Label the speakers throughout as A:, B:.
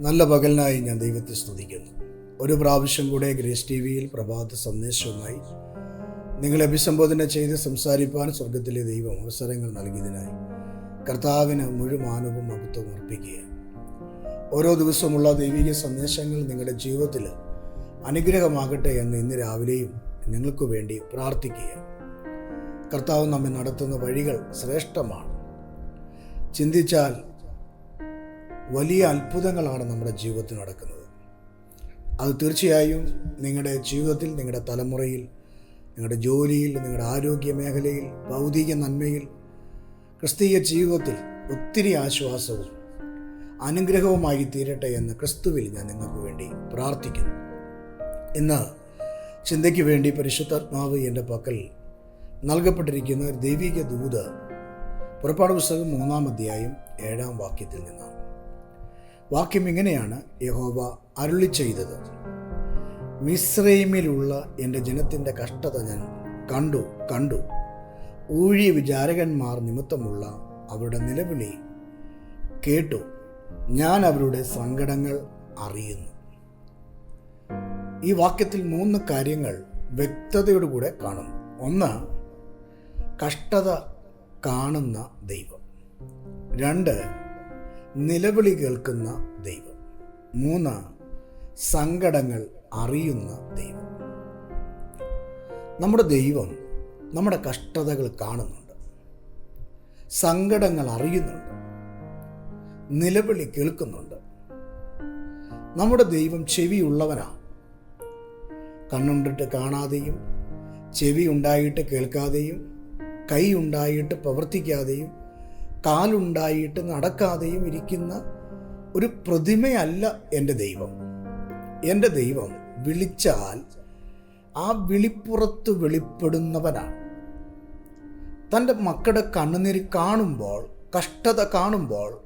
A: നല്ല പകലിനായി ഞാൻ ദൈവത്തെ സ്തുതിക്കുന്നു. ഒരു പ്രാവശ്യം കൂടെ ഗ്രേസ് ടി വിയിൽ പ്രഭാത സന്ദേശവുമായി നിങ്ങളെ അഭിസംബോധന ചെയ്ത് സംസാരിപ്പാൻ സ്വർഗത്തിലെ ദൈവം അവസരങ്ങൾ നൽകിയതിനായി കർത്താവിന് മുഴുവാനവും മഹത്വം അർപ്പിക്കുക ഓരോ ദിവസമുള്ള ദൈവിക സന്ദേശങ്ങൾ നിങ്ങളുടെ ജീവിതത്തിൽ അനുഗ്രഹമാകട്ടെ എന്ന് ഇന്ന് രാവിലെയും നിങ്ങൾക്ക് വേണ്ടി പ്രാർത്ഥിക്കുക കർത്താവ് നമ്മെ നടത്തുന്ന വഴികൾ ശ്രേഷ്ഠമാണ്. ചിന്തിച്ചാൽ വലിയ അത്ഭുതങ്ങളാണ് നമ്മുടെ ജീവിതത്തിൽ നടക്കുന്നത്. അത് തീർച്ചയായും നിങ്ങളുടെ ജീവിതത്തിൽ നിങ്ങളുടെ തലമുറയിൽ നിങ്ങളുടെ ജോലിയിൽ നിങ്ങളുടെ ആരോഗ്യ മേഖലയിൽ ഭൗതിക നന്മയിൽ ക്രിസ്തീയ ജീവിതത്തിൽ ഒത്തിരി ആശ്വാസവും അനുഗ്രഹവുമായി തീരട്ടെ എന്ന് ക്രിസ്തുവിൽ ഞാൻ നിങ്ങൾക്ക് വേണ്ടി പ്രാർത്ഥിക്കുന്നു. ഇന്ന് ചിന്തയ്ക്ക് വേണ്ടി പരിശുദ്ധാത്മാവ് എന്റെ പക്കൽ നൽകപ്പെട്ടിരിക്കുന്ന ദൈവിക ദൂത് പുറപ്പാട് പുസ്തകം മൂന്നാം അധ്യായം ഏഴാം വാക്യത്തിൽ നിന്നാണ്. വാക്യം ഇങ്ങനെയാണ് യഹോവ അരുളി ചെയ്തത്. മിശ്രൈമിലുള്ള എന്റെ ജനത്തിന്റെ കഷ്ടത ഞാൻ കണ്ടു കണ്ടു. ഊഴി വിചാരകന്മാർ നിമിത്തമുള്ള അവരുടെ നിലവിളി കേട്ടു. ഞാൻ അവരുടെ സങ്കടങ്ങൾ അറിയുന്നു. ഈ വാക്യത്തിൽ മൂന്ന് കാര്യങ്ങൾ വ്യക്തതയോടുകൂടെ കാണുന്നു. ഒന്ന് കഷ്ടത കാണുന്ന ദൈവം. രണ്ട് നിലവിളി കേൾക്കുന്ന ദൈവം. മൂന്ന് സങ്കടങ്ങൾ അറിയുന്ന ദൈവം. നമ്മുടെ ദൈവം നമ്മുടെ കഷ്ടതകൾ കാണുന്നുണ്ട്. സങ്കടങ്ങൾ അറിയുന്നുണ്ട്. നിലവിളി കേൾക്കുന്നുണ്ട്. നമ്മുടെ ദൈവം ചെവിയുള്ളവനാണ്. കണ്ണുണ്ടിട്ട് കാണാതെയും ചെവി ഉണ്ടായിട്ട് കേൾക്കാതെയും കൈ ഉണ്ടായിട്ട് പ്രവർത്തിക്കാതെയും കാലുണ്ടായിട്ട് നടക്കാതെയും ഇരിക്കുന്ന ഒരു പ്രതിമയല്ല എന്റെ ദൈവം. എന്റെ ദൈവം വിളിച്ചാൽ ആ വിളിപ്പുറത്ത് വെളിപ്പെടുന്നവനാണ്. തന്റെ മക്കളുടെ കണ്ണുനീര് കാണുമ്പോൾ കഷ്ടത കാണുമ്പോൾ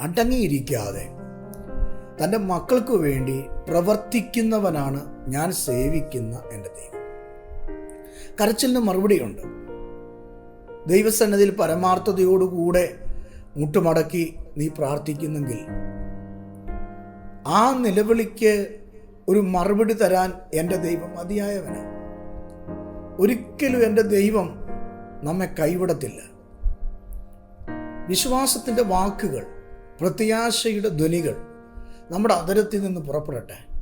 A: അടങ്ങിയിരിക്കാതെ തന്റെ മക്കൾക്ക് വേണ്ടി പ്രവർത്തിക്കുന്നവനാണ് ഞാൻ സേവിക്കുന്ന എന്റെ ദൈവം. കരച്ചിലിന് മറുപടിയുണ്ട്. ദൈവസന്നതിയിൽ പരമാർത്ഥതയോടുകൂടെ മുട്ടുമടക്കി നീ പ്രാർത്ഥിക്കുന്നെങ്കിൽ ആ നിലവിളിക്ക് ഒരു മറുപടി തരാൻ എന്റെ ദൈവം മതിയായവന്. ഒരിക്കലും എന്റെ ദൈവം നമ്മെ കൈവിടത്തില്ല. വിശ്വാസത്തിന്റെ വാക്കുകൾ പ്രത്യാശയുടെ ധ്വനികൾ നമ്മുടെ അതരത്തിൽ നിന്ന് പുറപ്പെടട്ടെ.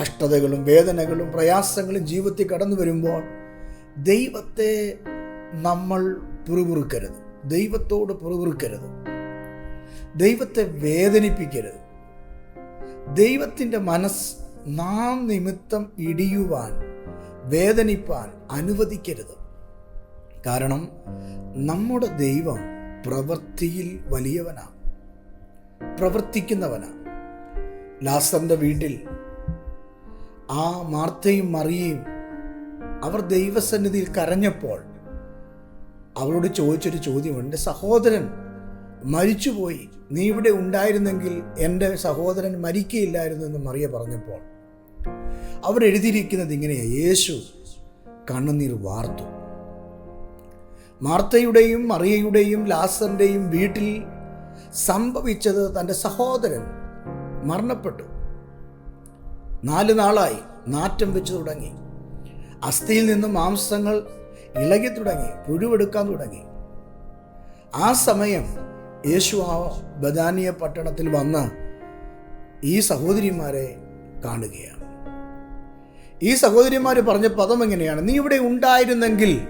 A: കഷ്ടതകളും വേദനകളും പ്രയാസങ്ങളും ജീവിതത്തിൽ കടന്നു വരുമ്പോൾ ദൈവത്തെ നമ്മൾ പുറകുറുക്കരുത് ദൈവത്തോട് പുറകുറുക്കരുത് ദൈവത്തെ വേദനിപ്പിക്കരുത്. ദൈവത്തിന്റെ മനസ്സ് നാം നിമിത്തം ഇടിയുവാൻ വേദനിപ്പാൻ അനുവദിക്കരുത്. കാരണം നമ്മുടെ ദൈവം പ്രവൃത്തിയിൽ വലിയവനാണ് പ്രവർത്തിക്കുന്നവനാണ് ലാസറിന്റെ വീട്ടിൽ ആ മാർത്തയും മറിയയും അവർ ദൈവസന്നിധിയിൽ കരഞ്ഞപ്പോൾ അവരോട് ചോദിച്ചൊരു ചോദ്യം എന്റെ സഹോദരൻ മരിച്ചുപോയി. നീ ഇവിടെ ഉണ്ടായിരുന്നെങ്കിൽ എന്റെ സഹോദരൻ മരിക്കയില്ലായിരുന്നു എന്ന് മറിയ പറഞ്ഞപ്പോൾ അവരെഴുതിയിരിക്കുന്നത് ഇങ്ങനെയാണ് യേശു കണ്ണുനീർ വാർത്തു. മാർത്തയുടെയും മറിയയുടെയും ലാസറിന്റെയും വീട്ടിൽ സംഭവിച്ചത് തന്റെ സഹോദരൻ മരണപ്പെട്ടു. നാല് നാളായി നാറ്റം വെച്ച് തുടങ്ങി. അസ്ഥിയിൽ നിന്നും മാംസങ്ങൾ ഇളകി തുടങ്ങി പുഴുവെടുക്കാൻ തുടങ്ങി. ആ സമയം യേശു ആ ബദാനിയ പട്ടണത്തിൽ വന്ന് ഈ സഹോദരിമാരെ കാണുകയാണ്. ഈ സഹോദരിമാർ പറഞ്ഞ പദം എങ്ങനെയാണ്? നീ ഇവിടെ ഉണ്ടായിരുന്നെങ്കിൽ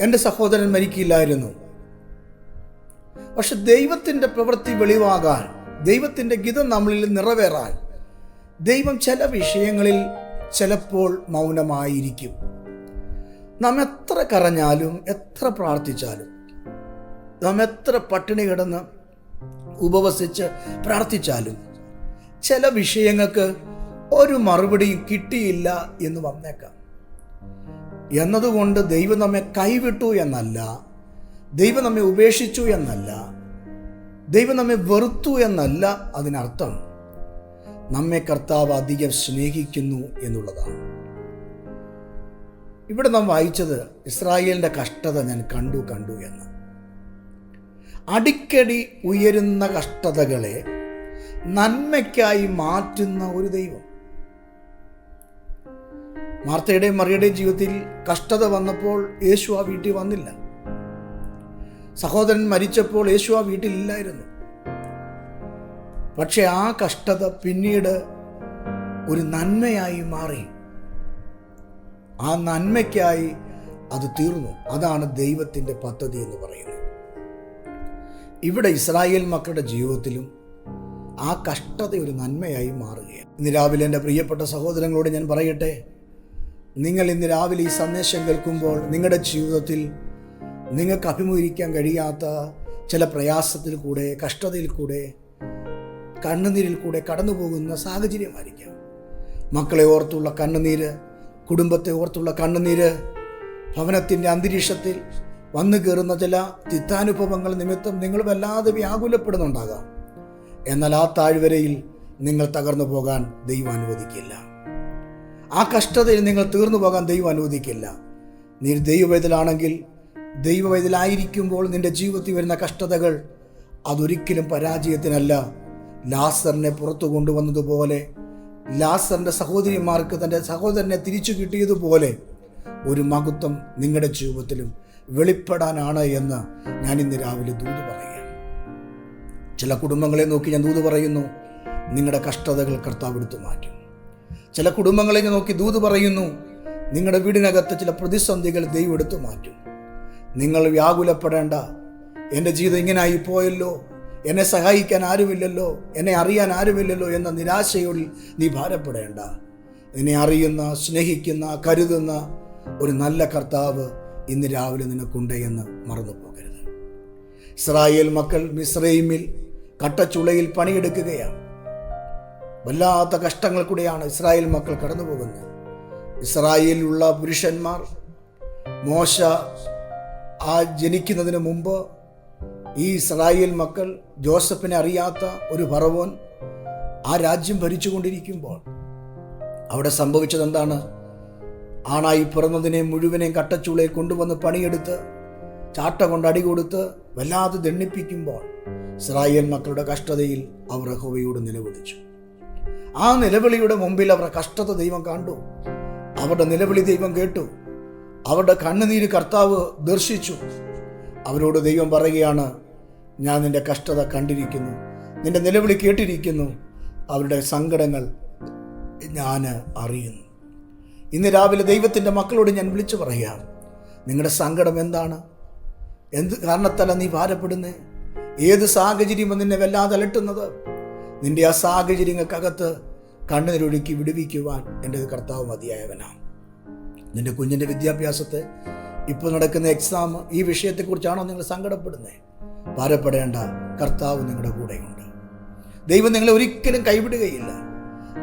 A: എന്റെ സഹോദരൻ മരിക്കില്ലായിരുന്നു. പക്ഷെ ദൈവത്തിന്റെ പ്രവൃത്തി വെളിവാകാൻ ദൈവത്തിന്റെ ഗീതം നമ്മളിൽ നിറവേറാൻ ദൈവം ചില വിഷയങ്ങളിൽ ചിലപ്പോൾ മൗനമായിരിക്കും. നാം എത്ര കരഞ്ഞാലും എത്ര പ്രാർത്ഥിച്ചാലും നാം എത്ര പട്ടിണി കിടന്ന് ഉപവസിച്ച് പ്രാർത്ഥിച്ചാലും ചില വിഷയങ്ങൾക്ക് ഒരു മറുപടിയും കിട്ടിയില്ല എന്ന് വന്നേക്കാം. എന്നതുകൊണ്ട് ദൈവം നമ്മെ കൈവിട്ടു എന്നല്ല ദൈവം നമ്മെ ഉപേക്ഷിച്ചു എന്നല്ല ദൈവം നമ്മെ വെറുത്തു എന്നല്ല അതിനർത്ഥം. നമ്മെ കർത്താവ് അധികം സ്നേഹിക്കുന്നു എന്നുള്ളതാണ്. ഇവിടെ നാം വായിച്ചത് ഇസ്രായേലിന്റെ കഷ്ടത ഞാൻ കണ്ടു കണ്ടു എന്ന്. അടിക്കടി ഉയരുന്ന കഷ്ടതകളെ നന്മയ്ക്കായി മാറ്റുന്ന ഒരു ദൈവം. മാർത്തയുടെയും മറിയുടെയും ജീവിതത്തിൽ കഷ്ടത വന്നപ്പോൾ യേശു ആ വീട്ടിൽ വന്നില്ല. സഹോദരൻ മരിച്ചപ്പോൾ യേശു ആ വീട്ടിലില്ലായിരുന്നു. പക്ഷെ ആ കഷ്ടത പിന്നീട് ഒരു നന്മയായി മാറി. ആ നന്മയ്ക്കായി അത് തീർന്നു. അതാണ് ദൈവത്തിന്റെ പദ്ധതി എന്ന് പറയുന്നത്. ഇവിടെ ഇസ്രായേൽ മക്കളുടെ ജീവിതത്തിലും ആ കഷ്ടത ഒരു നന്മയായി മാറുകയാണ്. ഇന്ന് രാവിലെ എന്റെ പ്രിയപ്പെട്ട സഹോദരങ്ങളോട് ഞാൻ പറയട്ടെ? നിങ്ങൾ ഇന്ന് രാവിലെ ഈ സന്ദേശം കേൾക്കുമ്പോൾ നിങ്ങളുടെ ജീവിതത്തിൽ നിങ്ങൾക്ക് അഭിമുഖീകരിക്കാൻ കഴിയാത്ത ചില പ്രയാസത്തിൽ കൂടെ കഷ്ടതയിൽ കൂടെ കണ്ണുനീരിൽ കൂടെ കടന്നു പോകുന്ന സാഹചര്യമായിരിക്കാം. മക്കളെ ഓർത്തുള്ള കണ്ണുനീര് കുടുംബത്തെ ഓർത്തുള്ള കണ്ണുനീര് ഭവനത്തിന്റെ അന്തരീക്ഷത്തിൽ വന്നു കയറുന്ന ചില തിത്താനുഭവങ്ങൾ നിമിത്തം നിങ്ങൾ വല്ലാതെ വ്യാകുലപ്പെടുന്നുണ്ടാകാം. എന്നാൽ ആ താഴ്വരയിൽ നിങ്ങൾ തകർന്നു പോകാൻ ദൈവം അനുവദിക്കില്ല. ആ കഷ്ടതയിൽ നിങ്ങൾ തീർന്നു പോകാൻ ദൈവം അനുവദിക്കില്ല. നീ ദൈവവേദലാണെങ്കിൽ ദൈവവേദലായിരിക്കുമ്പോൾ നിന്റെ ജീവിതത്തിൽ വരുന്ന കഷ്ടതകൾ അതൊരിക്കലും പരാജയത്തിനല്ല. ലാസറിനെ പുറത്തു കൊണ്ടുവന്നതുപോലെ ലാസറിന്റെ സഹോദരിമാർക്ക് തന്റെ സഹോദരനെ തിരിച്ചു കിട്ടിയതുപോലെ ഒരു മഹത്വം നിങ്ങളുടെ ജീവിതത്തിലും വെളിപ്പെടാനാണ് എന്ന് ഞാൻ ഇന്ന് രാവിലെ ദൂത് പറയുകയാണ്. ചില കുടുംബങ്ങളെ നോക്കി ഞാൻ ദൂത് പറയുന്നു. നിങ്ങളുടെ കഷ്ടതകൾ കർത്താവ് എടുത്തു മാറ്റും. ചില കുടുംബങ്ങളെ ഞാൻ നോക്കി ദൂത് പറയുന്നു. നിങ്ങളുടെ വീടിനകത്ത് ചില പ്രതിസന്ധികൾ ദൈവം എടുത്തു മാറ്റും. നിങ്ങൾ വ്യാകുലപ്പെടേണ്ട. എന്റെ ജീവിതം ഇങ്ങനായി പോയല്ലോ എന്നെ സഹായിക്കാൻ ആരുമില്ലല്ലോ എന്നെ അറിയാൻ ആരുമില്ലല്ലോ എന്ന നിരാശയോടിൽ നീ ഭാരപ്പെടേണ്ട. നിന്നെ അറിയുന്ന സ്നേഹിക്കുന്ന കരുതുന്ന ഒരു നല്ല കർത്താവ് ഇന്ന് രാവിലെ നിനക്കുണ്ട് എന്ന് മറന്നു പോകരുത് ഇസ്രായേൽ മക്കൾ മിസ്രൈമിൽ കട്ടച്ചുളയിൽ പണിയെടുക്കുകയാണ്. വല്ലാത്ത കഷ്ടങ്ങൾ കൂടെയാണ് ഇസ്രായേൽ മക്കൾ കടന്നു പോകുന്നത് ഇസ്രായേലിലുള്ള പുരുഷന്മാർ മോശ ആ ജനിക്കുന്നതിന് മുമ്പ് ഈ ഇസ്രായേൽ മക്കൾ ജോസഫിനെ അറിയാത്ത ഒരു ഭറവോൻ ആ രാജ്യം ഭരിച്ചുകൊണ്ടിരിക്കുമ്പോൾ അവിടെ സംഭവിച്ചത് എന്താണ് ആണായി പിറന്നതിനെ മുഴുവനെയും കട്ടച്ചുളയിൽ കൊണ്ടുവന്ന് പണിയെടുത്ത് ചാട്ട കൊണ്ട് അടി കൊടുത്ത് വല്ലാതെ ദണ്ണിപ്പിക്കുമ്പോൾ ഇസ്രായേൽ മക്കളുടെ കഷ്ടതയിൽ അവർ ഹോവയോട് നിലവിളിച്ചു. ആ നിലവിളിയുടെ മുമ്പിൽ അവരുടെ കഷ്ടത ദൈവം കണ്ടു. അവരുടെ നിലവിളി ദൈവം കേട്ടു. അവരുടെ കണ്ണുനീര് കർത്താവ് ദർശിച്ചു. അവരോട് ദൈവം പറയുകയാണ് ഞാൻ നിന്റെ കഷ്ടത കണ്ടിരിക്കുന്നു. നിന്റെ നിലവിളി കേട്ടിരിക്കുന്നു. അവരുടെ സങ്കടങ്ങൾ ഞാൻ അറിയുന്നു. ഇന്ന് രാവിലെ ദൈവത്തിന്റെ മക്കളോട് ഞാൻ വിളിച്ചു പറയാം. നിങ്ങളുടെ സങ്കടം എന്താണ്? എന്ത് കാരണത്തല്ല നീ ഭാരപ്പെടുന്നത് ഏത് സാഹചര്യം നിന്നെ വല്ലാതെ അലട്ടുന്നത്? നിന്റെ ആ സാഹചര്യങ്ങൾക്കകത്ത് കണ്ണീരൊഴുക്കി വിടുവിക്കുവാൻ എന്റെ കർത്താവ് മതിയായവനാണ്. നിന്റെ കുഞ്ഞിന്റെ വിദ്യാഭ്യാസത്തെ ഇപ്പോൾ നടക്കുന്ന എക്സാം ഈ വിഷയത്തെക്കുറിച്ചാണോ നിങ്ങൾ സങ്കടപ്പെടുന്നത് ഭാരപ്പെടേണ്ട കർത്താവ് നിങ്ങളുടെ കൂടെയുണ്ട്. ദൈവം നിങ്ങളെ ഒരിക്കലും കൈവിടുകയില്ല.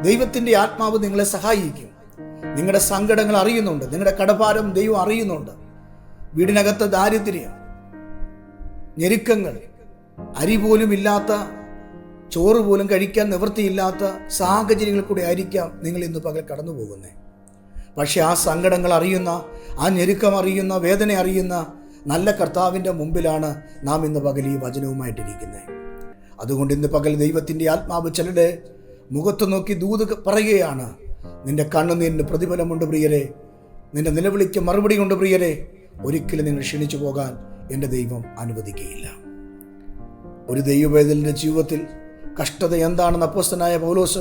A: ദൈവത്തിന്റെ ആത്മാവ് നിങ്ങളെ സഹായിക്കും. നിങ്ങളുടെ സങ്കടങ്ങൾ അറിയുന്നുണ്ട്. നിങ്ങളുടെ കടഭാരം ദൈവം അറിയുന്നുണ്ട്. വീടിനകത്ത് ദാരിദ്ര്യം ഞെരുക്കങ്ങൾ അരി പോലും ഇല്ലാത്ത ചോറ് പോലും കഴിക്കാൻ നിവൃത്തിയില്ലാത്ത സാഹചര്യങ്ങൾ കൂടെ ആയിരിക്കാം നിങ്ങൾ ഇന്ന് പകൽ കടന്നു പോകുന്നത് പക്ഷെ ആ സങ്കടങ്ങൾ അറിയുന്ന ആ ഞെരുക്കം അറിയുന്ന വേദന അറിയുന്ന നല്ല കർത്താവിന്റെ മുമ്പിലാണ് നാം ഇന്ന് പകൽ ഈ വചനവുമായിട്ടിരിക്കുന്നത്. അതുകൊണ്ട് ഇന്ന് പകൽ ദൈവത്തിന്റെ ആത്മാവ് ചിലരുടെ മുഖത്ത് നോക്കി ദൂത് പറയുകയാണ്. നിന്റെ കണ്ണുനീരിന് പ്രതിഫലമുണ്ട് പ്രിയരെ. നിന്റെ നിലവിളിക്ക് മറുപടി കൊണ്ട് പ്രിയരെ. ഒരിക്കലും നിങ്ങൾ ക്ഷണിച്ചു പോകാൻ എന്റെ ദൈവം അനുവദിക്കുകയില്ല ഒരു ദൈവവേദലിന്റെ ജീവിതത്തിൽ കഷ്ടത എന്താണെന്ന് അപ്പോസ്തനായ പൗലോസ്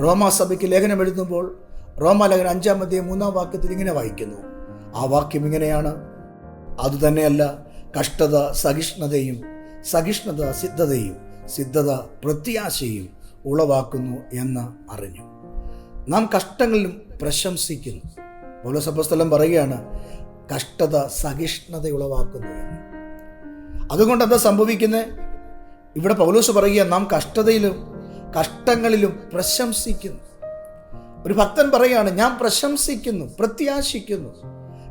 A: റോമാസഭയ്ക്ക് ലേഖനം എഴുതുമ്പോൾ റോമാലേഖനം അഞ്ചാം അധ്യായം മൂന്നാം വാക്യത്തിൽ ഇങ്ങനെ വായിക്കുന്നു. ആ വാക്യം ഇങ്ങനെയാണ്. അതുതന്നെയല്ല കഷ്ടത സഹിഷ്ണുതയും സഹിഷ്ണുത സിദ്ധതയും സിദ്ധത പ്രത്യാശയും ഉളവാക്കുന്നു എന്ന് അറിഞ്ഞു. നാം കഷ്ടങ്ങളിലും പ്രശംസിക്കുന്നു. പൗലോസപ്പസ്തലം പറയുകയാണ് കഷ്ടത സഹിഷ്ണുത ഉളവാക്കുന്നു എന്ന്. അതുകൊണ്ട് എന്താ സംഭവിക്കുന്നത് ഇവിടെ പൗലോസ് പറയുക നാം കഷ്ടതയിലും കഷ്ടങ്ങളിലും പ്രശംസിക്കുന്നു. ഒരു ഭക്തൻ പറയാണ് ഞാൻ പ്രശംസിക്കുന്നു പ്രത്യാശിക്കുന്നു.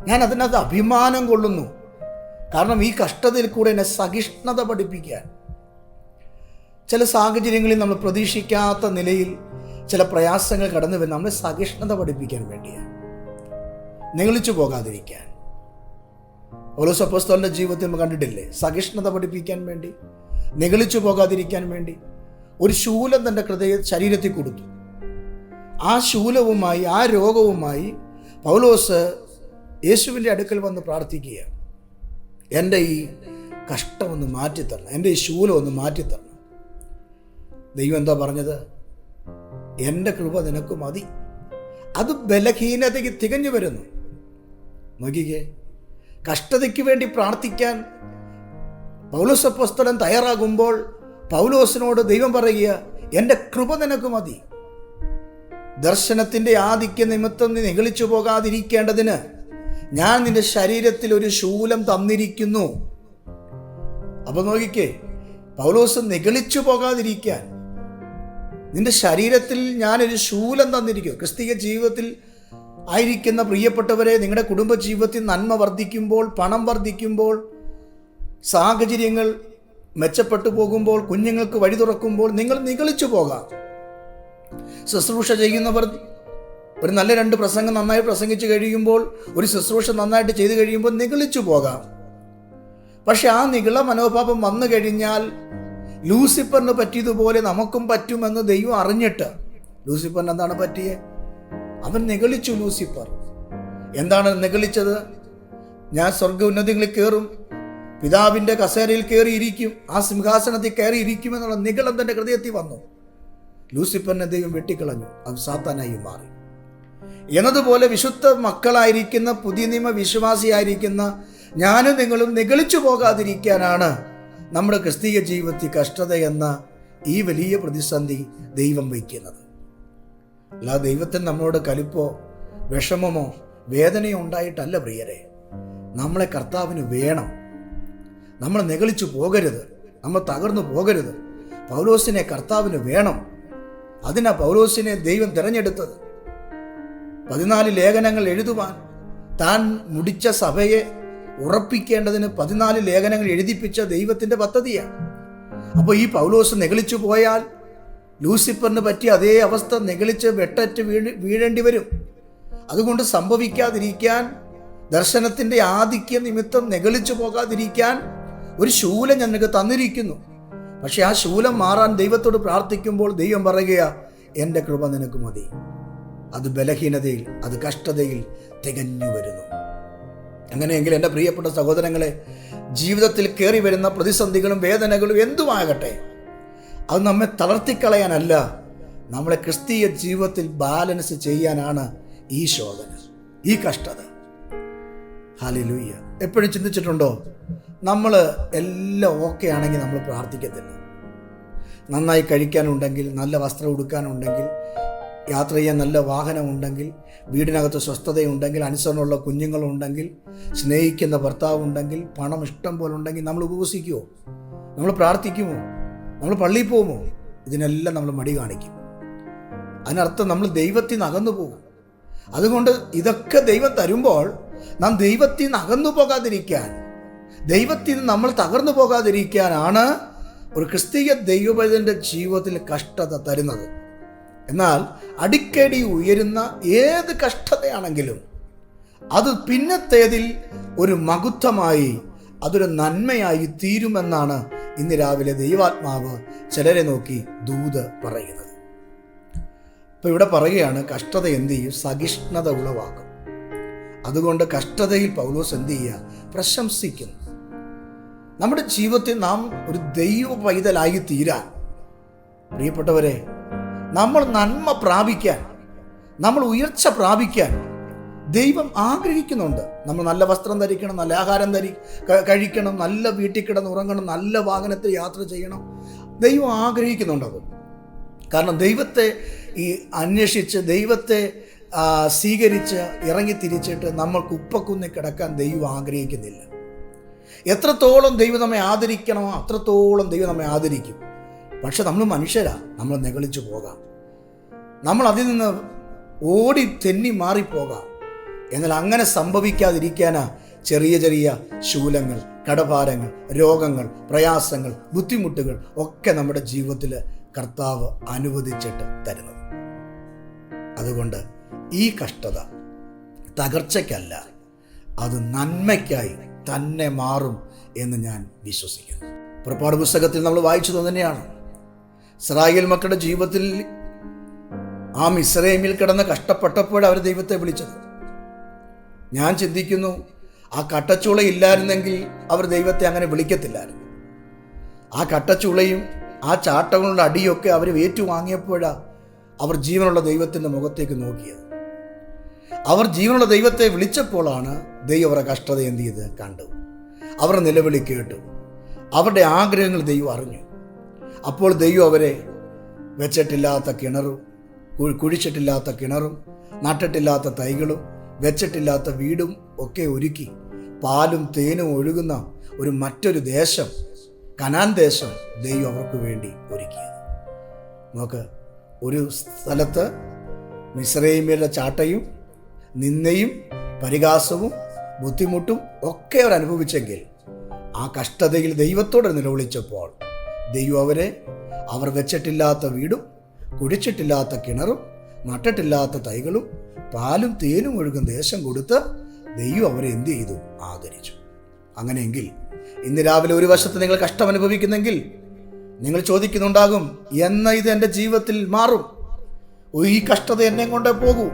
A: ഞാൻ അതിനകത്ത് അഭിമാനം കൊള്ളുന്നു. കാരണം ഈ കഷ്ടതയിൽ കൂടെ എന്നെ സഹിഷ്ണുത പഠിപ്പിക്കാൻ. ചില സാഹചര്യങ്ങളിൽ നമ്മൾ പ്രതീക്ഷിക്കാത്ത നിലയിൽ ചില പ്രയാസങ്ങൾ കടന്നു വരുന്ന നമ്മളെ സഹിഷ്ണുത പഠിപ്പിക്കാൻ വേണ്ടിയാണ്. നിങ്ങളിച്ചു പോകാതിരിക്കാൻ. ഓരോ സപ്പോസ്തോലിന്റെ ജീവിതത്തിൽ നമ്മൾ കണ്ടിട്ടില്ലേ? സഹിഷ്ണുത പഠിപ്പിക്കാൻ വേണ്ടി നിഗളിച്ചു പോകാതിരിക്കാൻ വേണ്ടി ഒരു ശൂലം തന്റെ ഹൃദയ ശരീരത്തിൽ കൊടുത്തു. ആ ശൂലവുമായി ആ രോഗവുമായി പൗലോസ് യേശുവിന്റെ അടുക്കൽ വന്ന് പ്രാർത്ഥിക്കുകയാണ്. എന്റെ ഈ കഷ്ടം കഷ്ടമൊന്ന് മാറ്റിത്തരണം എന്റെ ഈ ശൂലം ഒന്ന് മാറ്റിത്തരണം ദൈവം എന്താ പറഞ്ഞത്? എന്റെ കൃപ നിനക്ക് മതി. അത് ബലഹീനതയ്ക്ക് തികഞ്ഞു വരുന്നു. നോക്കിക്കേ കഷ്ടതയ്ക്ക് വേണ്ടി പ്രാർത്ഥിക്കാൻ പൗലോസ് അപ്പോസ്തലൻ തയ്യാറാകുമ്പോൾ പൗലോസിനോട് ദൈവം പറയുക എന്റെ കൃപ നിനക്ക് മതി. ദർശനത്തിന്റെ ആധിക്യ നിമിത്തം നീ നിഗളിച്ചു പോകാതിരിക്കേണ്ടതിന് ഞാൻ നിന്റെ ശരീരത്തിൽ ഒരു ശൂലം തന്നിരിക്കുന്നു. അപ്പൊ നോക്കിക്കേ പൗലോസ് നിഗളിച്ചു പോകാതിരിക്കാൻ നിന്റെ ശരീരത്തിൽ ഞാനൊരു ശൂലം തന്നിരിക്കുന്നു. ക്രിസ്തീയ ജീവിതത്തിൽ ആയിരിക്കുന്ന പ്രിയപ്പെട്ടവരെ നിങ്ങളുടെ കുടുംബ ജീവിതത്തിൽ നന്മ വർദ്ധിക്കുമ്പോൾ പണം വർദ്ധിക്കുമ്പോൾ സാഹചര്യങ്ങൾ മെച്ചപ്പെട്ടു പോകുമ്പോൾ കുഞ്ഞുങ്ങൾക്ക് വഴി തുറക്കുമ്പോൾ നിങ്ങൾ നിഗളിച്ചു പോകാം. ശുശ്രൂഷ ചെയ്യുന്നവർ ഒരു നല്ല രണ്ട് പ്രസംഗം നന്നായി പ്രസംഗിച്ചു കഴിയുമ്പോൾ ഒരു ശുശ്രൂഷ നന്നായിട്ട് ചെയ്തു കഴിയുമ്പോൾ നിഗളിച്ചു പോകാം. പക്ഷെ ആ നിഗള മനോഭാവം വന്നു കഴിഞ്ഞാൽ ലൂസിഫറിന് പറ്റിയതുപോലെ നമുക്കും പറ്റുമെന്ന് ദൈവം അറിഞ്ഞിട്ട്. ലൂസിഫറിന് എന്താണ് പറ്റിയേ? അവൻ നിഗളിച്ചു ലൂസിഫർ. എന്താണ് നിഗളിച്ചത്? ഞാൻ സ്വർഗ ഉന്നതികളിൽ കയറും പിതാവിന്റെ കസേരയിൽ കയറിയിരിക്കും ആ സിംഹാസനത്തിൽ കയറിയിരിക്കും എന്നുള്ള നിഗളം തന്റെ ഹൃദയത്തിൽ വന്നു. ലൂസിഫറിനെ ദൈവം വെട്ടിക്കളഞ്ഞു. അവൻ സാത്താനായി മാറി. എന്നതുപോലെ വിശുദ്ധ മക്കളായിരിക്കുന്ന പുതിയ നിയമ വിശ്വാസിയായിരിക്കുന്ന ഞാനും നിങ്ങളും നിഗളിച്ചു പോകാതിരിക്കാനാണ് നമ്മുടെ ക്രിസ്തീയ ജീവിതത്തിൽ കഷ്ടത എന്ന ഈ വലിയ പ്രതിസന്ധി ദൈവം വയ്ക്കുന്നത്. അല്ല ദൈവത്തിന് നമ്മളോട് കലിപ്പോ വിഷമമോ വേദനയോ ഉണ്ടായിട്ടല്ല പ്രിയരെ. നമ്മളെ കർത്താവിന് വേണം. നമ്മൾ നിഗളിച്ചു പോകരുത്. നമ്മൾ തകർന്നു പോകരുത്. പൗലോസിനെ കർത്താവിന് വേണം. അതിനാ പൗലോസിനെ ദൈവം തിരഞ്ഞെടുത്തത്. പതിനാല് ലേഖനങ്ങൾ എഴുതുവാൻ താൻ മുടിച്ച സഭയെ ഉറപ്പിക്കേണ്ടതിന് പതിനാല് ലേഖനങ്ങൾ എഴുതിപ്പിച്ച ദൈവത്തിന്റെ പദ്ധതിയാണ്. അപ്പോൾ ഈ പൗലോസ് നെഗളിച്ചു പോയാൽ ലൂസിഫറിന് പറ്റിയ അതേ അവസ്ഥ നെഗളിച്ച് വെട്ടറ്റ് വീഴ് വീഴേണ്ടി വരും. അതുകൊണ്ട് സംഭവിക്കാതിരിക്കാൻ ദർശനത്തിന്റെ ആധിക്യ നിമിത്തം നെഗളിച്ചു പോകാതിരിക്കാൻ ഒരു ശൂലം ഞങ്ങൾക്ക് തന്നിരിക്കുന്നു. പക്ഷെ ആ ശൂലം മാറാൻ ദൈവത്തോട് പ്രാർത്ഥിക്കുമ്പോൾ ദൈവം പറയുക എന്റെ കൃപ നിനക്ക് മതി. അത് ബലഹീനതയിൽ അത് കഷ്ടതയിൽ തികഞ്ഞു വരുന്നു. അങ്ങനെയെങ്കിൽ എന്റെ പ്രിയപ്പെട്ട സഹോദരങ്ങളെ ജീവിതത്തിൽ കയറി വരുന്ന പ്രതിസന്ധികളും വേദനകളും എന്തുമാകട്ടെ അത് നമ്മെ തളർത്തിക്കളയാനല്ല നമ്മളെ ക്രിസ്തീയ ജീവിതത്തിൽ ബാലൻസ് ചെയ്യാനാണ് ഈ ശോധന ഈ കഷ്ടത. ഹാലിലൂയ്യ എപ്പോഴും ചിന്തിച്ചിട്ടുണ്ടോ? നമ്മൾ എല്ലാം ഓക്കെ ആണെങ്കിൽ നമ്മൾ പ്രാർത്ഥിക്കത്തില്ല. നന്നായി കഴിക്കാനുണ്ടെങ്കിൽ നല്ല വസ്ത്രം ഉടുക്കാനുണ്ടെങ്കിൽ യാത്ര ചെയ്യാൻ നല്ല വാഹനമുണ്ടെങ്കിൽ വീടിനകത്ത് സ്വസ്ഥതയുണ്ടെങ്കിൽ അനുസരണമുള്ള കുഞ്ഞുങ്ങളുണ്ടെങ്കിൽ സ്നേഹിക്കുന്ന ഭർത്താവുണ്ടെങ്കിൽ പണം ഇഷ്ടം പോലെ ഉണ്ടെങ്കിൽ നമ്മൾ ഉപവസിക്കുമോ നമ്മൾ പ്രാർത്ഥിക്കുമോ? നമ്മൾ പള്ളിയിൽ പോകുമോ? ഇതിനെല്ലാം നമ്മൾ മടി കാണിക്കും. അതിനർത്ഥം നമ്മൾ ദൈവത്തിൽ നിന്ന് അകന്നു പോകും. അതുകൊണ്ട് ഇതൊക്കെ ദൈവം തരുമ്പോൾ നാം ദൈവത്തിൽ നിന്ന് അകന്നു പോകാതിരിക്കാൻ ദൈവത്തിൽ നിന്ന് നമ്മൾ തകർന്നു പോകാതിരിക്കാനാണ് ഒരു ക്രിസ്തീയ ദൈവപൈതന്റെ ജീവിതത്തിൽ കഷ്ടത തരുന്നത്. എന്നാൽ അടിക്കടി ഉയരുന്ന ഏത് കഷ്ടതയാണെങ്കിലും അത് പിന്നത്തേതിൽ ഒരു മകുത്വമായി അതൊരു നന്മയായി തീരുമെന്നാണ് ഇന്ന് രാവിലെ ദൈവാത്മാവ് ചിലരെ നോക്കി ദൂത് പറയുന്നത്. ഇപ്പൊ ഇവിടെ പറയുകയാണ് കഷ്ടത എന്ത് ചെയ്യും? സഹിഷ്ണുത ഉളവാക്കും. അതുകൊണ്ട് കഷ്ടതയിൽ പൗലോസ് എന്ത് ചെയ്യുക? പ്രശംസിക്കുന്നു. നമ്മുടെ ജീവിതത്തിൽ നാം ഒരു ദൈവ പൈതലായി തീരാൻ. പ്രിയപ്പെട്ടവരെ നമ്മൾ നന്മ പ്രാപിക്കാൻ നമ്മൾ ഉയർച്ച പ്രാപിക്കാൻ ദൈവം ആഗ്രഹിക്കുന്നുണ്ട്. നമ്മൾ നല്ല വസ്ത്രം ധരിക്കണം നല്ല ആഹാരം ധരി കഴിക്കണം നല്ല വീട്ടിൽ കിടന്ന് ഉറങ്ങണം നല്ല വാഹനത്തിൽ യാത്ര ചെയ്യണം. ദൈവം ആഗ്രഹിക്കുന്നുണ്ടത് കാരണം ദൈവത്തെ ഈ അന്വേഷിച്ച് ദൈവത്തെ സ്വീകരിച്ച് ഇറങ്ങി തിരിച്ചിട്ട് നമ്മൾ കുപ്പക്കുന്നി കിടക്കാൻ ദൈവം ആഗ്രഹിക്കുന്നില്ല. എത്രത്തോളം ദൈവം നമ്മെ ആദരിക്കണമോ അത്രത്തോളം ദൈവം നമ്മെ ആദരിക്കും. പക്ഷെ നമ്മൾ മനുഷ്യരാ നമ്മൾ നെകളിച്ചു പോകാം. നമ്മൾ അതിൽ നിന്ന് ഓടി തെന്നി മാറിപ്പോകാം എന്നാൽ അങ്ങനെ സംഭവിക്കാതിരിക്കാനാ ചെറിയ ചെറിയ ശൂലങ്ങൾ കടഭാരങ്ങൾ രോഗങ്ങൾ പ്രയാസങ്ങൾ ബുദ്ധിമുട്ടുകൾ ഒക്കെ നമ്മുടെ ജീവിതത്തിൽ കർത്താവ് അനുവദിച്ചിട്ട് തരുന്നത്. അതുകൊണ്ട് ഈ കഷ്ടത തകർച്ചയ്ക്കല്ല അത് നന്മയ്ക്കായി തന്നെ മാറും എന്ന് ഞാൻ വിശ്വസിക്കുന്നു. പുറപ്പാട് പുസ്തകത്തിൽ നമ്മൾ വായിച്ചത് തന്നെയാണ്. ഇസ്രായേൽ മക്കളുടെ ജീവിതത്തിൽ ആ മിസ്രൈമിൽ കിടന്ന് കഷ്ടപ്പെട്ടപ്പോൾ അവർ ദൈവത്തെ വിളിച്ചത്. ഞാൻ ചിന്തിക്കുന്നു ആ കട്ടച്ചുള ഇല്ലായിരുന്നെങ്കിൽ അവർ ദൈവത്തെ അങ്ങനെ വിളിക്കത്തില്ലായിരുന്നു. ആ കട്ടച്ചുളയും ആ ചാട്ടങ്ങളുടെ അടിയൊക്കെ അവർ ഏറ്റുവാങ്ങിയപ്പോഴാണ് അവർ ജീവനുള്ള ദൈവത്തിന്റെ മുഖത്തേക്ക് നോക്കിയത്. അവർ ജീവനുള്ള ദൈവത്തെ വിളിച്ചപ്പോഴാണ് ദൈവം അവരുടെ കഷ്ടത എന്ത് ചെയ്ത് കണ്ടു അവരുടെ നിലവിളി കേട്ടു. അവരുടെ ആഗ്രഹങ്ങൾ ദൈവം അറിഞ്ഞു. അപ്പോൾ ദൈവം അവരെ വെച്ചിട്ടില്ലാത്ത കിണറും കുഴി- കുഴിച്ചിട്ടില്ലാത്ത കിണറും നട്ടിട്ടില്ലാത്ത തൈകളും വെച്ചിട്ടില്ലാത്ത വീടും ഒക്കെ ഒരുക്കി പാലും തേനും ഒഴുകുന്ന ഒരു മറ്റൊരു ദേശം കനാൻ ദേശം ദൈവം അവർക്ക് വേണ്ടി ഒരുക്കിയത്. നമുക്ക് ഒരു സ്ഥലത്ത് മിശ്രൈമിയുടെ ചാട്ടയും നിന്നയും പരിഹാസവും ബുദ്ധിമുട്ടും ഒക്കെ അവർ അനുഭവിച്ചെങ്കിൽ ആ കഷ്ടതയിൽ ദൈവത്തോട് നിലവിളിച്ചപ്പോൾ ദൈവം അവരെ. അവർ വെച്ചിട്ടില്ലാത്ത വീടും കുഴിച്ചിട്ടില്ലാത്ത കിണറും നട്ടിട്ടില്ലാത്ത തൈകളും പാലും തേനും ഒഴുകും ദേശം കൊടുത്ത് ദൈവം അവരെ എന്ത് ചെയ്തു? ആദരിച്ചു. അങ്ങനെയെങ്കിൽ ഇന്ന് രാവിലെ ഒരു വശത്ത് നിങ്ങൾ കഷ്ടം അനുഭവിക്കുന്നെങ്കിൽ നിങ്ങൾ ചോദിക്കുന്നുണ്ടാകും എന്ന ഇത് എന്റെ ജീവിതത്തിൽ മാറും. ഈ കഷ്ടത എന്നെ കൊണ്ടേ പോകൂ.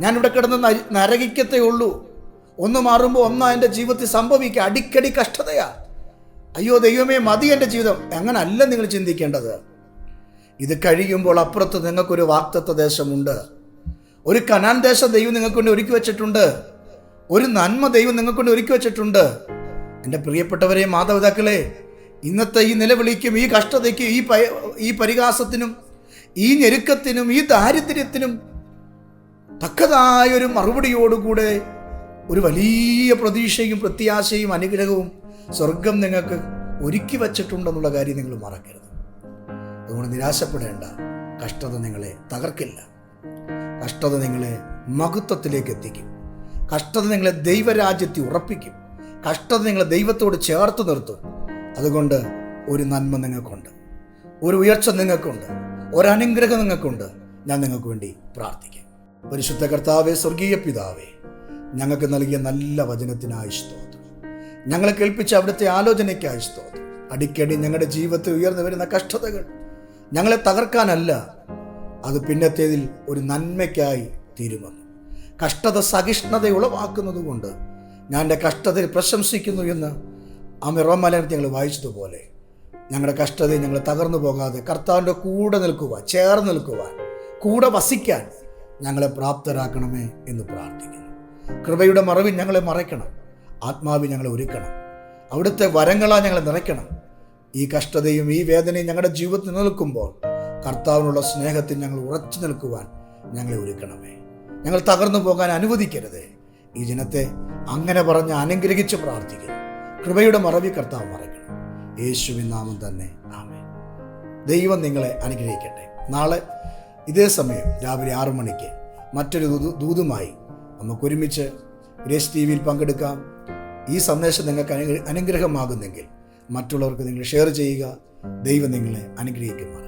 A: ഞാനിവിടെ കിടന്ന് നര- നരകിക്കത്തേ ഉള്ളൂ. ഒന്ന് മാറുമ്പോൾ ഒന്നാ എന്റെ ജീവിതത്തിൽ സംഭവിക്കുക. അടിക്കടി കഷ്ടതയാ. അയ്യോ ദൈവമേ മതി എന്റെ ജീവിതം. അങ്ങനല്ല നിങ്ങൾ ചിന്തിക്കേണ്ടത്. ഇത് കഴിയുമ്പോൾ അപ്പുറത്ത് നിങ്ങൾക്കൊരു വാക്തത്വ ദേശമുണ്ട്. ഒരു കനാൻ ദേശം ദൈവം നിങ്ങൾക്ക് വേണ്ടി ഒരുക്കി വെച്ചിട്ടുണ്ട്. ഒരു നന്മ ദൈവം നിങ്ങൾക്ക് വേണ്ടി ഒരുക്കി വെച്ചിട്ടുണ്ട്. എന്റെ പ്രിയപ്പെട്ടവരെ മാതാപിതാക്കളെ ഇന്നത്തെ ഈ നിലവിളിക്കും ഈ കഷ്ടതയ്ക്കും ഈ ഈ പരിഹാസത്തിനും ഈ ഞെരുക്കത്തിനും ഈ ദാരിദ്ര്യത്തിനും തക്കതായൊരു മറുപടിയോടുകൂടെ ഒരു വലിയ പ്രതീക്ഷയും പ്രത്യാശയും അനുഗ്രഹവും സ്വർഗം നിങ്ങൾക്ക് ഒരുക്കി വച്ചിട്ടുണ്ടെന്നുള്ള കാര്യം നിങ്ങൾ മറക്കരുത്. അതുകൊണ്ട് നിരാശപ്പെടേണ്ട. കഷ്ടത നിങ്ങളെ തകർക്കില്ല. കഷ്ടത നിങ്ങളെ മഹത്വത്തിലേക്ക് എത്തിക്കും. കഷ്ടത നിങ്ങളെ ദൈവരാജ്യത്തിൽ ഉറപ്പിക്കും. കഷ്ടത നിങ്ങളെ ദൈവത്തോട് ചേർത്ത് നിർത്തും. അതുകൊണ്ട് ഒരു നന്മ നിങ്ങൾക്കുണ്ട്. ഒരു ഉയർച്ച നിങ്ങൾക്കുണ്ട്. ഒരനുഗ്രഹം നിങ്ങൾക്കുണ്ട്. ഞാൻ നിങ്ങൾക്ക് വേണ്ടി പ്രാർത്ഥിക്കാം. പരിശുദ്ധ കർത്താവെ സ്വർഗീയ പിതാവേ ഞങ്ങൾക്ക് നൽകിയ നല്ല വചനത്തിനായി സ്തോത്രം. ഞങ്ങളെ കേൾപ്പിച്ച അവിടുത്തെ ആലോചനയ്ക്കായി സ്തോത്രം. അടിക്കടി ഞങ്ങളുടെ ജീവിതത്തിൽ ഉയർന്നു വരുന്ന കഷ്ടതകൾ ഞങ്ങളെ തകർക്കാനല്ല അത് പിന്നത്തേതിൽ ഒരു നന്മയ്ക്കായി തീരുമെന്ന് കഷ്ടത സഹിഷ്ണുത ഉളവാക്കുന്നത് കൊണ്ട് ഞാൻ എന്റെ കഷ്ടതയിൽ പ്രശംസിക്കുന്നു എന്ന് ആ മിറോമലനത്തിൽ ഞങ്ങൾ വായിച്ചതുപോലെ ഞങ്ങളുടെ കഷ്ടതയിൽ ഞങ്ങൾ തകർന്നു പോകാതെ കർത്താവിന്റെ കൂടെ നിൽക്കുവാൻ ചേർന്ന് നിൽക്കുവാൻ കൂടെ വസിക്കാൻ ഞങ്ങളെ പ്രാപ്തരാക്കണമേ എന്ന് പ്രാർത്ഥിക്കുന്നു. കൃപയുടെ മറവിൽ ഞങ്ങളെ മറയ്ക്കണം. ആത്മാവിൽ ഞങ്ങളെ ഒരുക്കണം. അവിടുത്തെ വരങ്ങളാൽ ഞങ്ങളെ നിറയ്ക്കണം. ഈ കഷ്ടതയും ഈ വേദനയും ഞങ്ങളുടെ ജീവിതത്തിൽ നിലനിൽക്കുമ്പോൾ കർത്താവിനുള്ള സ്നേഹത്തിൽ ഞങ്ങൾ ഉറച്ചു നിൽക്കുവാൻ ഞങ്ങളെ ഒരുക്കണമേ. ഞങ്ങൾ തകർന്നു പോകാൻ അനുവദിക്കരുതേ. ഈ ജനത്തെ അങ്ങനെ പറഞ്ഞ് അനുഗ്രഹിച്ച് പ്രാർത്ഥിക്കുന്നു. കൃപയുടെ മറവി കർത്താവ് മറയ്ക്കണം യേശുവിൻ നാമം തന്നെ. ആമേ ദൈവം നിങ്ങളെ അനുഗ്രഹിക്കട്ടെ. നാളെ ഇതേ സമയം രാവിലെ ആറു മണിക്ക് മറ്റൊരു ദൂതുമായി നമുക്കൊരുമിച്ച് ഗ്രേസ് ടി വിയിൽ പങ്കെടുക്കാം. ഈ സന്ദേശം നിങ്ങൾക്ക് അനുഗ്രഹമാകുന്നെങ്കിൽ മറ്റുള്ളവർക്ക് നിങ്ങൾ ഷെയർ ചെയ്യുക. ദൈവം നിങ്ങളെ അനുഗ്രഹിക്കുമാറാകട്ടെ.